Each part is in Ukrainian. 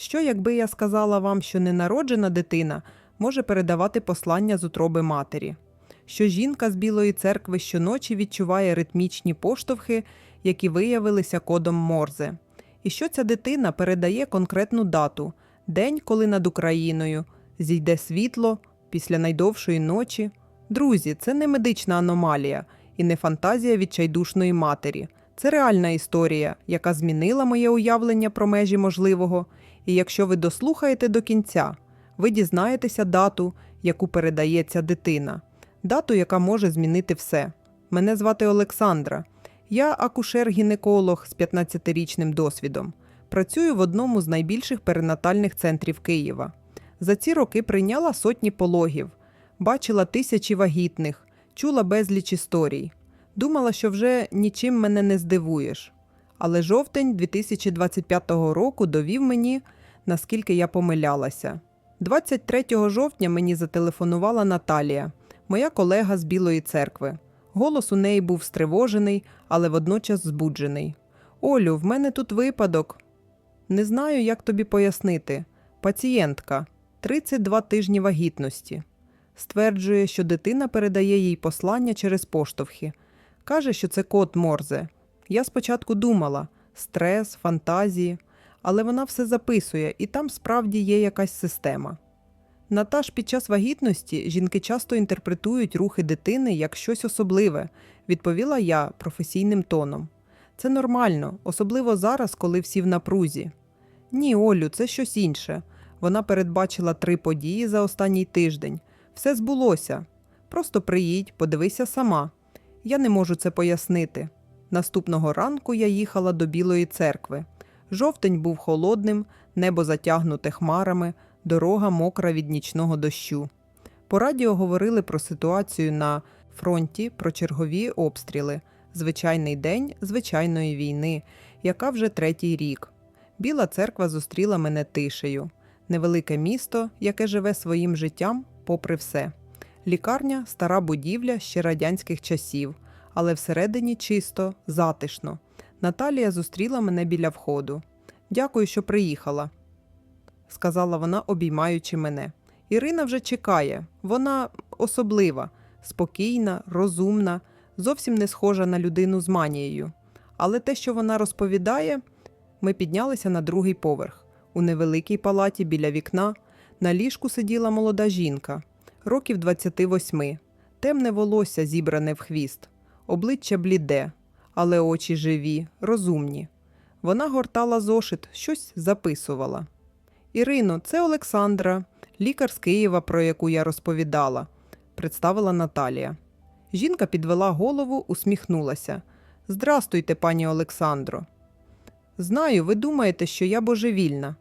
Що, якби я сказала вам, що ненароджена дитина може передавати послання з утроби матері? Що жінка з Білої церкви щоночі відчуває ритмічні поштовхи, які виявилися кодом Морзе? І що ця дитина передає конкретну дату день, коли над Україною зійде світло після найдовшої ночі? Друзі, це не медична аномалія і не фантазія відчайдушної матері. Це реальна історія, яка змінила моє уявлення про межі можливого. І якщо ви дослухаєте до кінця, ви дізнаєтеся дату, яку передає ця дитина, дату, яка може змінити все. Мене звати Олександра. Я акушер-гінеколог з 15-річним досвідом. Працюю в одному з найбільших перинатальних центрів Києва. За ці роки прийняла сотні пологів, бачила тисячі вагітних, чула безліч історій. Думала, що вже нічим мене не здивуєш. Але жовтень 2025 року довів мені, наскільки я помилялася. 23 жовтня мені зателефонувала Наталія, моя колега з Білої церкви. Голос у неї був стривожений, але водночас збуджений. Олю, в мене тут випадок. Не знаю, як тобі пояснити. Пацієнтка 32 тижні вагітності. Стверджує, що дитина передає їй послання через поштовхи. Каже, що це код Морзе. Я спочатку думала стрес, фантазії, але вона все записує, і там справді є якась система. Наташ, під час вагітності жінки часто інтерпретують рухи дитини як щось особливе, відповіла я професійним тоном. Це нормально, особливо зараз, коли всі в напрузі. Ні, Олю, це щось інше. Вона передбачила три події за останній тиждень. Все збулося. Просто приїдь, подивися сама. Я не можу це пояснити. Наступного ранку я їхала до Білої церкви. Жовтень був холодним, небо затягнуте хмарами, дорога мокра від нічного дощу. По радіо говорили про ситуацію на фронті, про чергові обстріли, звичайний день звичайної війни, яка вже третій рік. Біла церква зустріла мене тишею. Невелике місто, яке живе своїм життям, попри все. Лікарня стара будівля ще радянських часів, але всередині чисто, затишно. Наталія зустріла мене біля входу. Дякую, що приїхала, сказала вона, обіймаючи мене. Ірина вже чекає. Вона особлива, спокійна, розумна, зовсім не схожа на людину з манією. Але те, що вона розповідає, ми піднялися на другий поверх. У невеликій палаті біля вікна на ліжку сиділа молода жінка, років 28, темне волосся зібране в хвіст, обличчя бліде, але очі живі, розумні. Вона гортала зошит, щось записувала. Ірино, це Олександра, лікар з Києва, про яку я розповідала, представила Наталія. Жінка підвела голову, усміхнулася. Здрастуйте, пані Олександро. Знаю, ви думаєте, що я божевільна.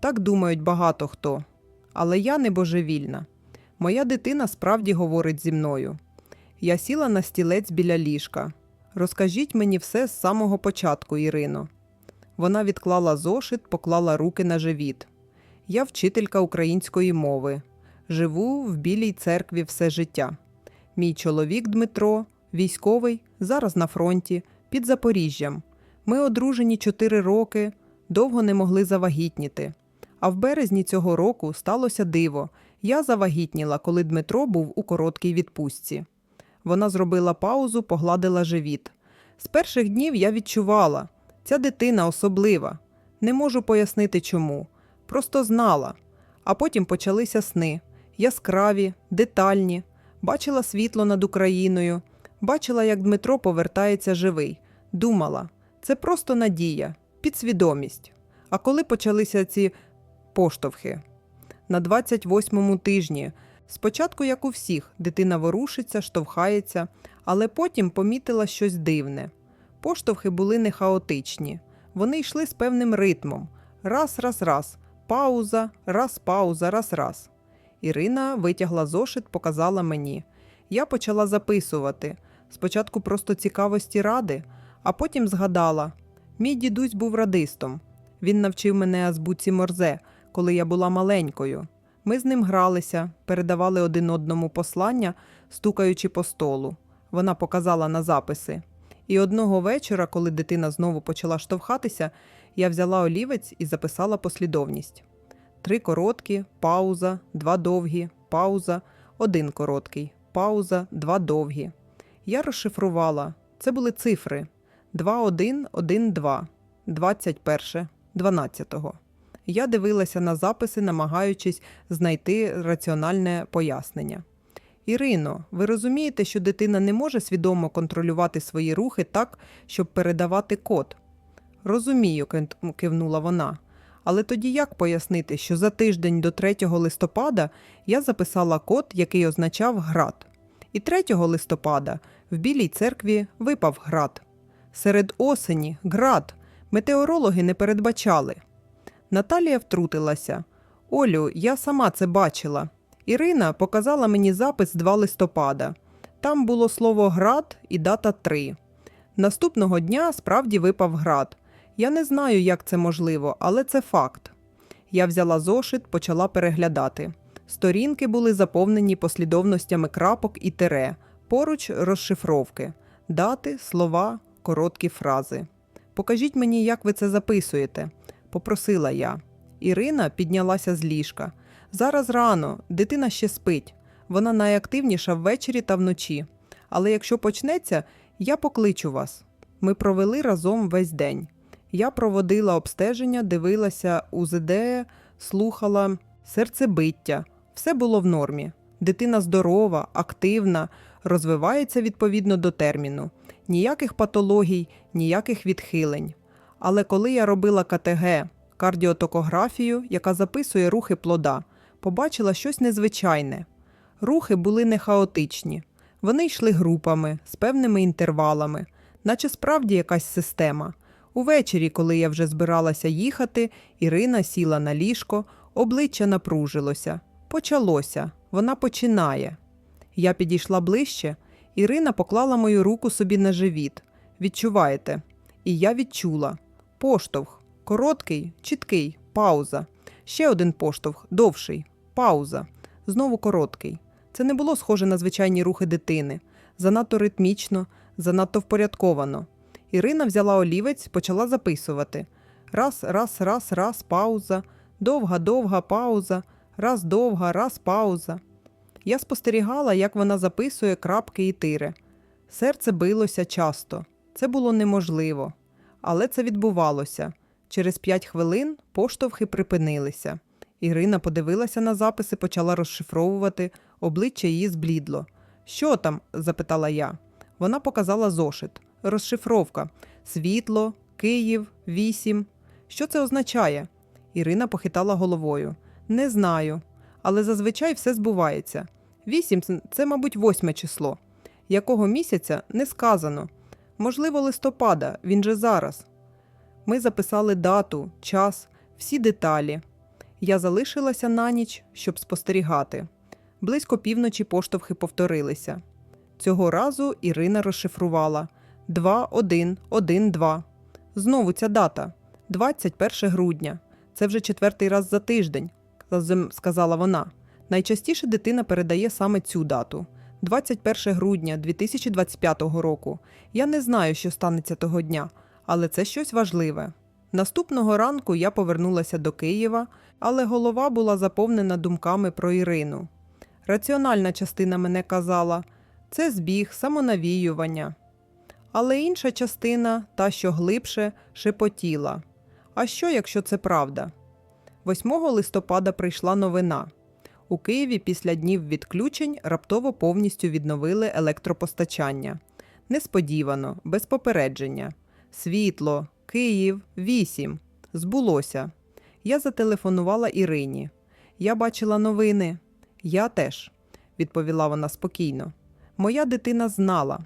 Так думають багато хто. Але я не божевільна. Моя дитина справді говорить зі мною. Я сіла на стілець біля ліжка. Розкажіть мені все з самого початку, Ірино. Вона відклала зошит, поклала руки на живіт. Я вчителька української мови. Живу в білій церкві все життя. Мій чоловік Дмитро, військовий, зараз на фронті, під Запоріжжям. Ми одружені чотири роки, довго не могли завагітніти. А в березні цього року сталося диво. Я завагітніла, коли Дмитро був у короткій відпустці. Вона зробила паузу, погладила живіт. З перших днів я відчувала, ця дитина особлива. Не можу пояснити чому. Просто знала. А потім почалися сни яскраві, детальні. Бачила світло над Україною, бачила, як Дмитро повертається живий. Думала, це просто надія, підсвідомість. А коли почалися ці поштовхи? На 28-му тижні. Спочатку, як у всіх, дитина ворушиться, штовхається, але потім помітила щось дивне. Поштовхи були не хаотичні. Вони йшли з певним ритмом. Раз, раз, раз, пауза, раз, пауза, раз, раз. Ірина витягла зошит, показала мені. Я почала записувати. Спочатку просто цікавості ради, а потім згадала: мій дідусь був радистом. Він навчив мене азбуці морзе, коли я була маленькою. Ми з ним гралися, передавали один одному послання, стукаючи по столу. Вона показала на записи. І одного вечора, коли дитина знову почала штовхатися, Я взяла олівець і записала послідовність: три короткі, пауза, два довгі, пауза, один короткий, пауза, два довгі. Я розшифрувала. Це були цифри 2, 1, 1, 2, 21, 12. Я дивилася на записи, намагаючись знайти раціональне пояснення. Ірино, ви розумієте, що дитина не може свідомо контролювати свої рухи так, щоб передавати код? Розумію, кивнула вона. Але тоді як пояснити, що за тиждень до 3 листопада я записала код, який означав град. І 3 листопада в Білій церкві випав град. Серед осені град. Метеорологи не передбачали. Наталія втрутилася. Олю, я сама це бачила. Ірина показала мені запис 2 листопада. Там було слово град і дата 3. Наступного дня справді випав град. Я не знаю, як це можливо, але це факт. Я взяла зошит, почала переглядати. Сторінки були заповнені послідовностями крапок і тире, поруч розшифровки, дати, слова, короткі фрази. Покажіть мені, як ви це записуєте, попросила я. Ірина піднялася з ліжка. Зараз рано, дитина ще спить. Вона найактивніша ввечері та вночі. Але якщо почнеться, я покличу вас. Ми провели разом весь день. Я проводила обстеження, дивилася УЗД, слухала серцебиття. Все було в нормі. Дитина здорова, активна, розвивається відповідно до терміну. Ніяких патологій, ніяких відхилень. Але коли я робила КТГ, кардіотокографію, яка записує рухи плода, побачила щось незвичайне. Рухи були не хаотичні. Вони йшли групами з певними інтервалами, наче справді якась система. Увечері, коли я вже збиралася їхати, Ірина сіла на ліжко, обличчя напружилося. Почалося, вона починає. Я підійшла ближче, Ірина поклала мою руку собі на живіт. Відчуваєте? І я відчула. Поштовх. Короткий, чіткий, пауза. Ще один поштовх, довший, пауза. Знову короткий. Це не було схоже на звичайні рухи дитини. Занадто ритмічно, занадто впорядковано. Ірина взяла олівець, почала записувати. Раз, раз, раз, раз, пауза, довга, довга пауза, раз довга, раз пауза. Я спостерігала, як вона записує крапки і тири. Серце билося часто. Це було неможливо. Але це відбувалося. Через п'ять хвилин поштовхи припинилися. Ірина подивилася на записи, почала розшифровувати, обличчя її зблідло. Що там? запитала я. Вона показала зошит. Розшифровка. Світло, Київ, вісім. Що це означає? Ірина похитала головою. Не знаю. Але зазвичай все збувається. Вісім це, мабуть, восьме число. Якого місяця не сказано. Можливо, листопада, він же зараз. Ми записали дату, час, всі деталі. Я залишилася на ніч, щоб спостерігати. Близько півночі поштовхи повторилися. Цього разу Ірина розшифрувала 2, 1, 1, 2. Знову ця дата 21 грудня. Це вже четвертий раз за тиждень, сказала вона. Найчастіше дитина передає саме цю дату 21 грудня 2025 року. Я не знаю, що станеться того дня, але це щось важливе. Наступного ранку я повернулася до Києва, але голова була заповнена думками про Ірину. Раціональна частина мене казала це збіг, самонавіювання. Але інша частина, та що глибше, шепотіла. А що, якщо це правда? 8 листопада прийшла новина. У Києві після днів відключень раптово повністю відновили електропостачання. Несподівано, без попередження. Світло, Київ, 8. Збулося. Я зателефонувала Ірині. Я бачила новини. Я теж, відповіла вона спокійно. Моя дитина знала.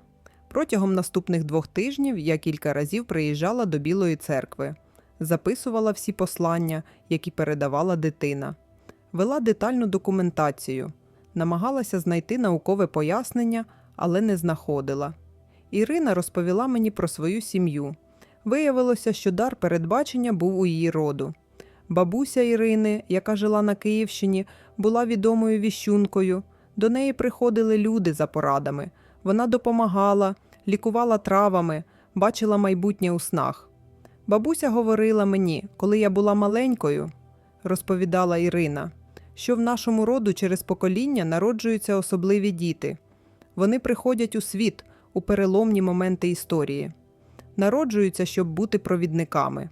Протягом наступних двох тижнів я кілька разів приїжджала до Білої церкви, записувала всі послання, які передавала дитина, вела детальну документацію, намагалася знайти наукове пояснення, але не знаходила. Ірина розповіла мені про свою сім'ю. Виявилося, що дар передбачення був у її роду. Бабуся Ірини, яка жила на Київщині, була відомою віщункою. До неї приходили люди за порадами. Вона допомагала, лікувала травами, бачила майбутнє у снах. Бабуся говорила мені, коли я була маленькою, розповідала Ірина, що в нашому роду через покоління народжуються особливі діти. Вони приходять у світ у переломні моменти історії, народжуються, щоб бути провідниками.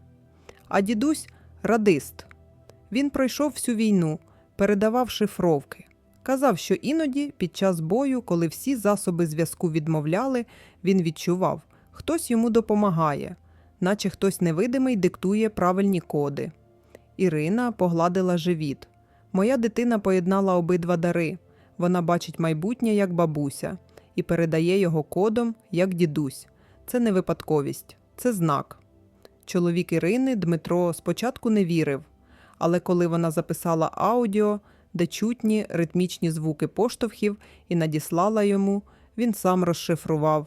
А дідусь радист. Він пройшов всю війну, передавав шифровки. Казав, що іноді, під час бою, коли всі засоби зв'язку відмовляли, він відчував, хтось йому допомагає, наче хтось невидимий диктує правильні коди. Ірина погладила живіт. Моя дитина поєднала обидва дари. Вона бачить майбутнє як бабуся і передає його кодом як дідусь. Це не випадковість, це знак. Чоловік Ірини Дмитро спочатку не вірив, але коли вона записала аудіо, де чутні ритмічні звуки поштовхів і надіслала йому, він сам розшифрував.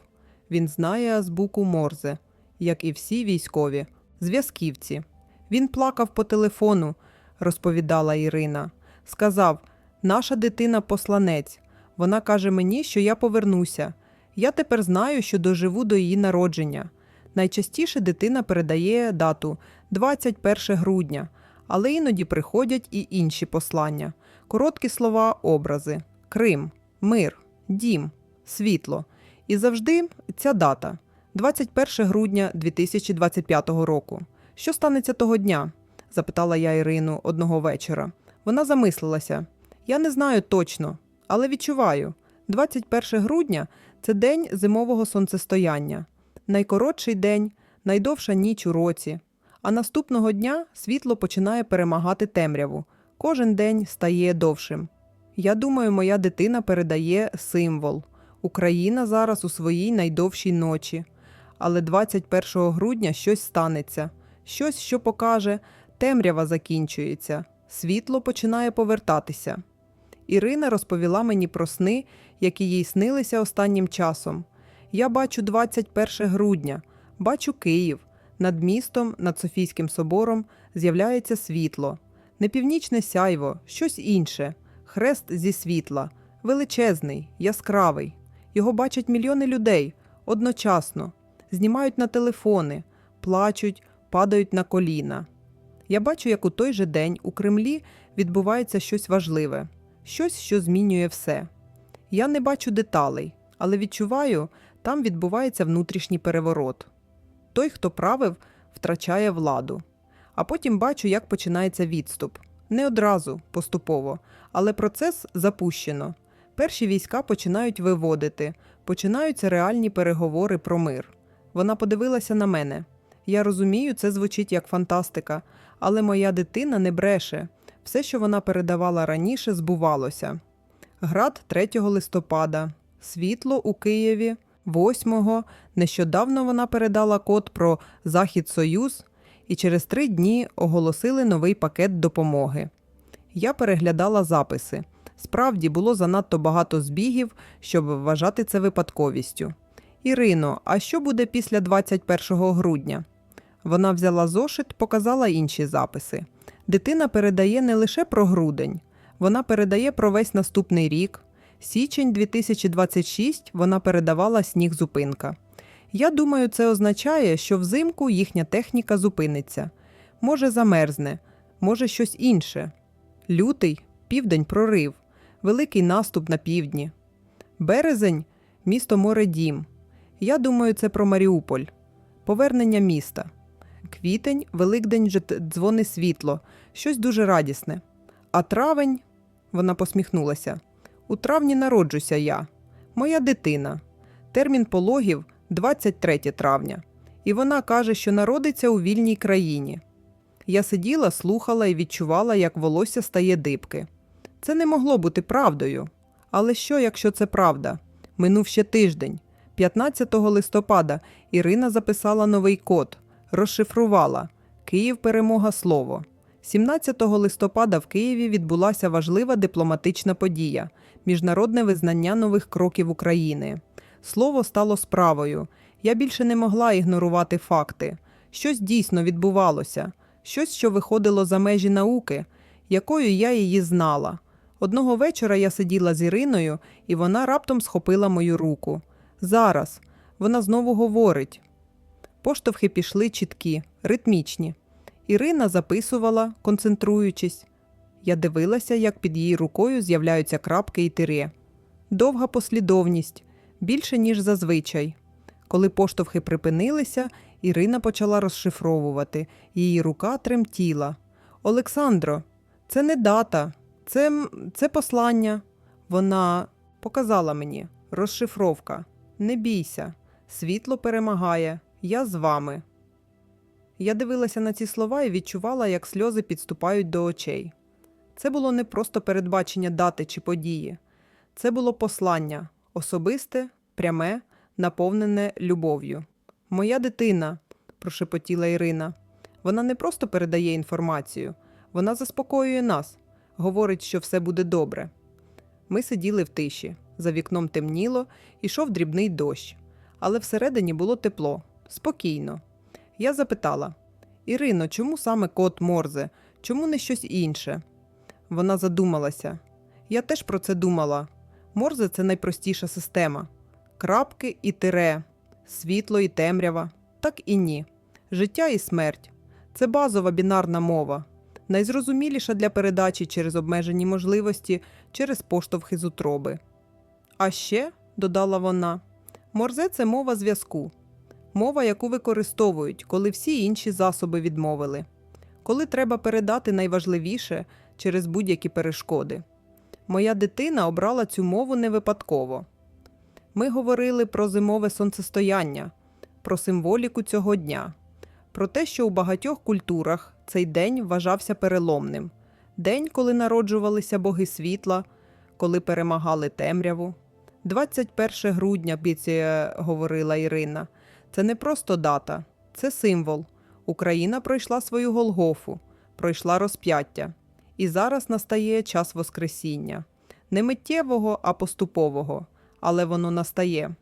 Він знає азбуку Морзе, як і всі військові, зв'язківці. Він плакав по телефону, розповідала Ірина. Сказав: Наша дитина посланець. Вона каже мені, що я повернуся. Я тепер знаю, що доживу до її народження. Найчастіше дитина передає дату 21 грудня, але іноді приходять і інші послання. Короткі слова, образи: Крим, мир, дім, світло. І завжди ця дата 21 грудня 2025 року. Що станеться того дня? запитала я Ірину одного вечора. Вона замислилася. Я не знаю точно, але відчуваю. 21 грудня це день зимового сонцестояння, найкоротший день, найдовша ніч у році. А наступного дня світло починає перемагати темряву. Кожен день стає довшим. Я думаю, моя дитина передає символ. Україна зараз у своїй найдовшій ночі. Але 21 грудня щось станеться, щось, що покаже, темрява закінчується, світло починає повертатися. Ірина розповіла мені про сни, які їй снилися останнім часом. Я бачу 21 грудня, бачу Київ. Над містом, над Софійським собором з'являється світло, не північне сяйво, щось інше, хрест зі світла, величезний, яскравий. Його бачать мільйони людей одночасно, знімають на телефони, плачуть, падають на коліна. Я бачу, як у той же день у Кремлі відбувається щось важливе, щось, що змінює все. Я не бачу деталей, але відчуваю, там відбувається внутрішній переворот. Той, хто правив, втрачає владу. А потім бачу, як починається відступ. Не одразу, поступово, але процес запущено. Перші війська починають виводити, починаються реальні переговори про мир. Вона подивилася на мене. Я розумію, це звучить як фантастика, але моя дитина не бреше. Все, що вона передавала раніше, збувалося. Град 3 листопада, світло у Києві 8-го. Нещодавно вона передала код про Захід Союз, і через три дні оголосили новий пакет допомоги. Я переглядала записи. Справді було занадто багато збігів, щоб вважати це випадковістю. Ірино, а що буде після 21 грудня? Вона взяла зошит, показала інші записи. Дитина передає не лише про грудень, вона передає про весь наступний рік. Січень 2026 вона передавала сніг зупинка. Я думаю, це означає, що взимку їхня техніка зупиниться. Може, замерзне, може щось інше. Лютий південь прорив, великий наступ на півдні. Березень місто море дім. Я думаю, це про Маріуполь, повернення міста. Квітень, Великдень дзвони світло, щось дуже радісне. А травень, вона посміхнулася. У травні народжуся я, моя дитина. Термін пологів 23 травня. І вона каже, що народиться у вільній країні. Я сиділа, слухала і відчувала, як волосся стає дибки. Це не могло бути правдою. Але що, якщо це правда? Минув ще тиждень. 15 листопада Ірина записала новий код, розшифрувала Київ перемога слово. 17 листопада в Києві відбулася важлива дипломатична подія міжнародне визнання нових кроків України. Слово стало справою. Я більше не могла ігнорувати факти. Щось дійсно відбувалося, щось, що виходило за межі науки, якою я її знала. Одного вечора я сиділа з Іриною, і вона раптом схопила мою руку. Зараз вона знову говорить. Поштовхи пішли чіткі, ритмічні. Ірина записувала, концентруючись. Я дивилася, як під її рукою з'являються крапки і тире. Довга послідовність, більше, ніж зазвичай. Коли поштовхи припинилися, Ірина почала розшифровувати. Її рука тремтіла. Олександро, це не дата, це, це послання. Вона показала мені розшифровка. Не бійся, світло перемагає, я з вами. Я дивилася на ці слова і відчувала, як сльози підступають до очей. Це було не просто передбачення дати чи події, це було послання особисте, пряме, наповнене любов'ю. Моя дитина, прошепотіла Ірина. Вона не просто передає інформацію, вона заспокоює нас, говорить, що все буде добре. Ми сиділи в тиші, за вікном темніло, ішов дрібний дощ, але всередині було тепло, спокійно. Я запитала: Ірино, чому саме код Морзе? Чому не щось інше? Вона задумалася. Я теж про це думала. Морзе це найпростіша система. Крапки і тире, світло і темрява. Так і ні. Життя і смерть. Це базова бінарна мова, найзрозуміліша для передачі через обмежені можливості, через поштовхи з утроби. А ще, додала вона, морзе це мова зв'язку, мова, яку використовують, коли всі інші засоби відмовили, коли треба передати найважливіше через будь-які перешкоди. Моя дитина обрала цю мову не випадково. Ми говорили про зимове сонцестояння, про символіку цього дня, про те, що у багатьох культурах цей день вважався переломним день, коли народжувалися боги світла, коли перемагали темряву. 21 грудня, бійці, говорила Ірина. Це не просто дата, це символ. Україна пройшла свою Голгофу, пройшла розп'яття. І зараз настає час Воскресіння. Не миттєвого, а поступового, але воно настає.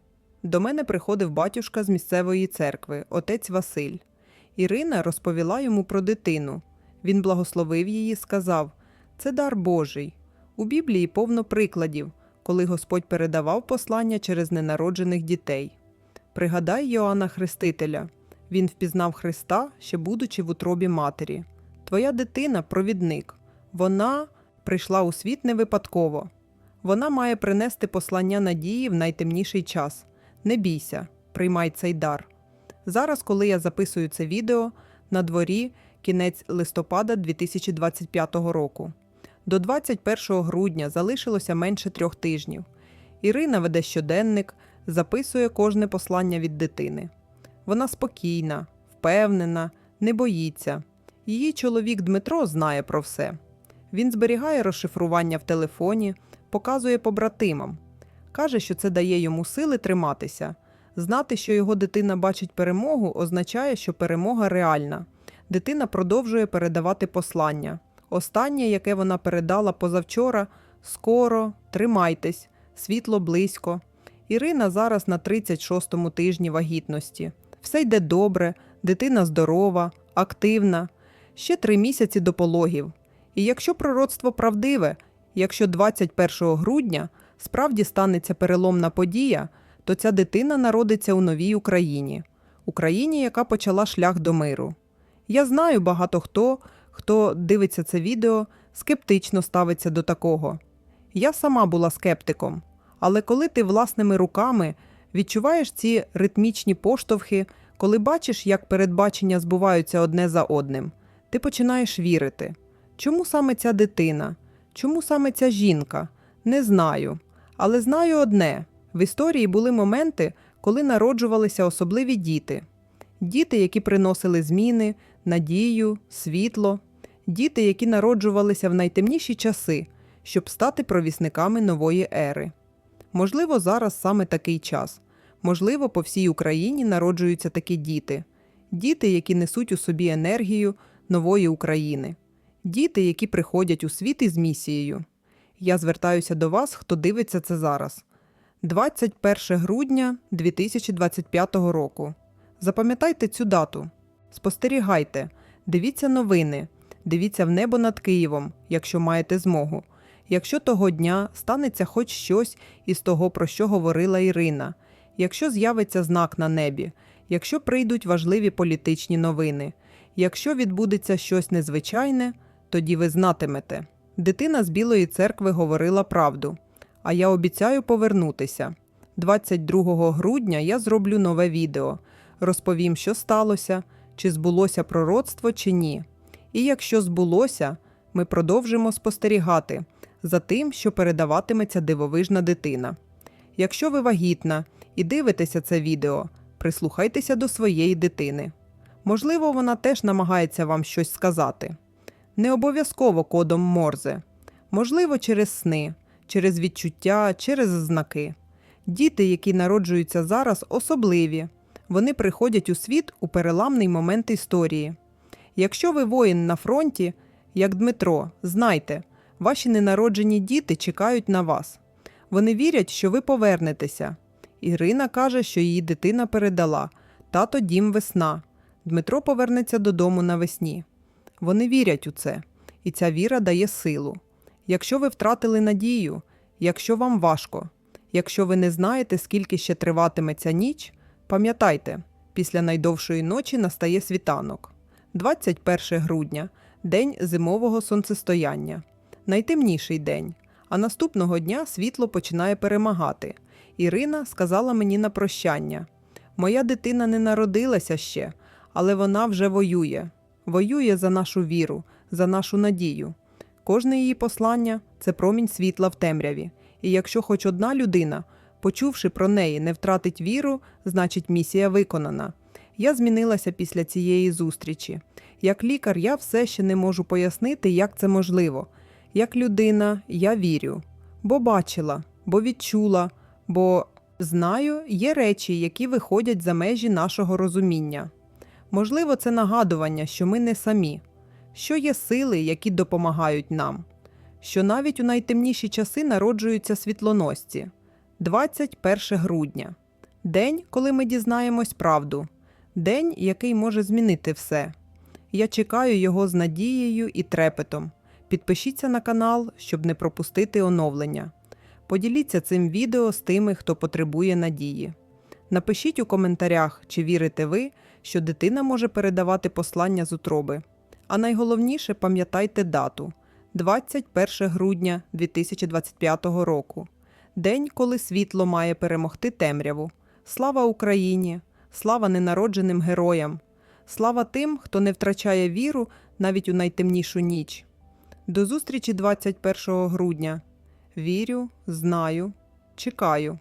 До мене приходив батюшка з місцевої церкви, отець Василь. Ірина розповіла йому про дитину. Він благословив її, сказав: Це дар Божий. У Біблії повно прикладів, коли Господь передавав послання через ненароджених дітей. Пригадай Йоанна Хрестителя. Він впізнав Христа, ще будучи в утробі матері. Твоя дитина провідник. Вона прийшла у світ не випадково. Вона має принести послання надії в найтемніший час. Не бійся, приймай цей дар. Зараз, коли я записую це відео, на дворі кінець листопада 2025 року. До 21 грудня залишилося менше трьох тижнів. Ірина веде щоденник, записує кожне послання від дитини. Вона спокійна, впевнена, не боїться. Її чоловік Дмитро знає про все. Він зберігає розшифрування в телефоні, показує побратимам. Каже, що це дає йому сили триматися. Знати, що його дитина бачить перемогу, означає, що перемога реальна. Дитина продовжує передавати послання. Останнє, яке вона передала позавчора скоро, тримайтесь, світло близько. Ірина зараз на 36-му тижні вагітності. Все йде добре, дитина здорова, активна. Ще три місяці до пологів. І якщо пророцтво правдиве, якщо 21 грудня справді станеться переломна подія, то ця дитина народиться у новій Україні, Україні, яка почала шлях до миру. Я знаю багато хто, хто дивиться це відео, скептично ставиться до такого. Я сама була скептиком, але коли ти власними руками відчуваєш ці ритмічні поштовхи, коли бачиш, як передбачення збуваються одне за одним, ти починаєш вірити. Чому саме ця дитина? Чому саме ця жінка? Не знаю. Але знаю одне: в історії були моменти, коли народжувалися особливі діти. Діти, які приносили зміни, надію, світло, діти, які народжувалися в найтемніші часи, щоб стати провісниками нової ери. Можливо, зараз саме такий час. Можливо, по всій Україні народжуються такі діти, діти, які несуть у собі енергію нової України, діти, які приходять у світ із місією. Я звертаюся до вас, хто дивиться це зараз. 21 грудня 2025 року. Запам'ятайте цю дату. Спостерігайте, дивіться новини, дивіться в небо над Києвом, якщо маєте змогу. Якщо того дня станеться хоч щось із того, про що говорила Ірина, якщо з'явиться знак на небі, якщо прийдуть важливі політичні новини. Якщо відбудеться щось незвичайне, тоді ви знатимете. Дитина з Білої церкви говорила правду, а я обіцяю повернутися. 22 грудня я зроблю нове відео, розповім, що сталося, чи збулося пророцтво, чи ні. І якщо збулося, ми продовжимо спостерігати за тим, що передаватиметься дивовижна дитина. Якщо ви вагітна і дивитеся це відео, прислухайтеся до своєї дитини. Можливо, вона теж намагається вам щось сказати. Не обов'язково кодом Морзе, можливо, через сни, через відчуття, через знаки. Діти, які народжуються зараз, особливі. Вони приходять у світ у переламний момент історії. Якщо ви воїн на фронті, як Дмитро, знайте, ваші ненароджені діти чекають на вас. Вони вірять, що ви повернетеся. Ірина каже, що її дитина передала тато дім весна. Дмитро повернеться додому навесні. Вони вірять у це, і ця віра дає силу. Якщо ви втратили надію, якщо вам важко, якщо ви не знаєте, скільки ще триватиме ця ніч, пам'ятайте, після найдовшої ночі настає світанок. 21 грудня день зимового сонцестояння, найтемніший день. А наступного дня світло починає перемагати. Ірина сказала мені на прощання: Моя дитина не народилася ще, але вона вже воює. Воює за нашу віру, за нашу надію. Кожне її послання це промінь світла в темряві. І якщо хоч одна людина, почувши про неї, не втратить віру, значить місія виконана. Я змінилася після цієї зустрічі. Як лікар, я все ще не можу пояснити, як це можливо. Як людина, я вірю, бо бачила, бо відчула, бо знаю, є речі, які виходять за межі нашого розуміння. Можливо, це нагадування, що ми не самі, що є сили, які допомагають нам, що навіть у найтемніші часи народжуються світлоносці. 21 грудня день, коли ми дізнаємось правду, день, який може змінити все. Я чекаю його з надією і трепетом. Підпишіться на канал, щоб не пропустити оновлення. Поділіться цим відео з тими, хто потребує надії. Напишіть у коментарях, чи вірите ви, що дитина може передавати послання з утроби. А найголовніше пам'ятайте дату 21 грудня 2025 року, день, коли світло має перемогти темряву. Слава Україні! Слава ненародженим героям! Слава тим, хто не втрачає віру навіть у найтемнішу ніч. До зустрічі 21 грудня. Вірю, знаю, чекаю.